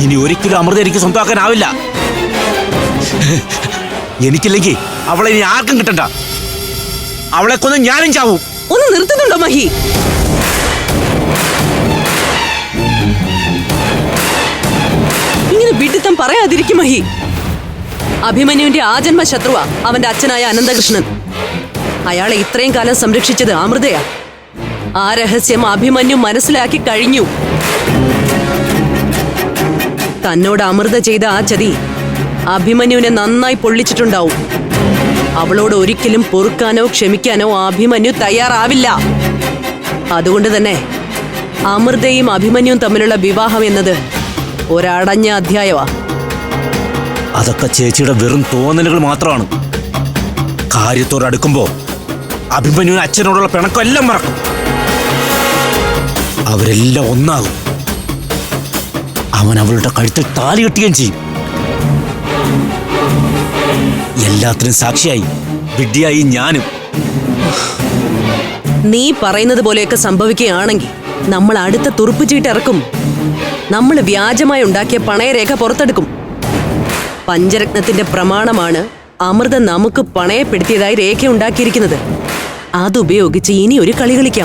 ഇനി ഒരിക്കലും അമൃത എനിക്ക് സ്വന്തമാക്കാനാവില്ല. എനിക്കില്ലെങ്കിൽ അവളെ ഇനി ആർക്കും കിട്ടണ്ട. അവളെ കൊന്ന് ഞാനും ചാവും. ഒന്ന് നിർത്തുന്നുണ്ടോ മഹി? ഇങ്ങനെ വിഡിത്തം പറയാതിരിക്കും മഹി. അഭിമന്യുവിന്റെ ആജന്മ ശത്രുവാ അവന്റെ അച്ഛനായ അനന്തകൃഷ്ണൻ. അയാളെ ഇത്രയും കാലം സംരക്ഷിച്ചത് അമൃതയാ. ആ രഹസ്യം അഭിമന്യു മനസ്സിലാക്കി കഴിഞ്ഞു. തന്നോട് അമൃത ചെയ്ത ആ ചതി അഭിമന്യുവിനെ നന്നായി പൊള്ളിച്ചിട്ടുണ്ടാവും. അവളോട് ഒരിക്കലും പൊറുക്കാനോ ക്ഷമിക്കാനോ അഭിമന്യു തയ്യാറാവില്ല. അതുകൊണ്ട് തന്നെ അമൃതയും അഭിമന്യുവും തമ്മിലുള്ള വിവാഹം എന്നത് ഒരടഞ്ഞ അധ്യായമാ അതൊക്കെ ചേച്ചിയുടെ വെറും തോന്നലുകൾ മാത്രമാണ്. കാര്യത്തോട് അടുക്കുമ്പോ അഭിമന്യു അച്ഛനോടുള്ള പിണക്കം എല്ലാം മറക്കും. അവരെല്ലാം ഒന്നാകും. അവൻ അവളുടെ കഴുത്തിൽ താലി കെട്ടുകയും ചെയ്യും. എല്ലാത്തിനും സാക്ഷിയായി വിഡ്ഢിയായി ഞാനും. നീ പറയുന്നത് പോലെയൊക്കെ സംഭവിക്കുകയാണെങ്കിൽ നമ്മൾ അടുത്ത തുറുപ്പ് ചീട്ട് ഇറക്കും. നമ്മൾ വ്യാജമായി ഉണ്ടാക്കിയ പണയരേഖ പുറത്തെടുക്കും. പഞ്ചരത്നത്തിന്റെ പ്രമാണമാണ് അമൃത നമുക്ക് പണയപ്പെടുത്തിയതായി രേഖ ഉണ്ടാക്കിയിരിക്കുന്നത് അതുപയോഗിച്ച് ഇനി ഒരു കളി കളിക്കാം.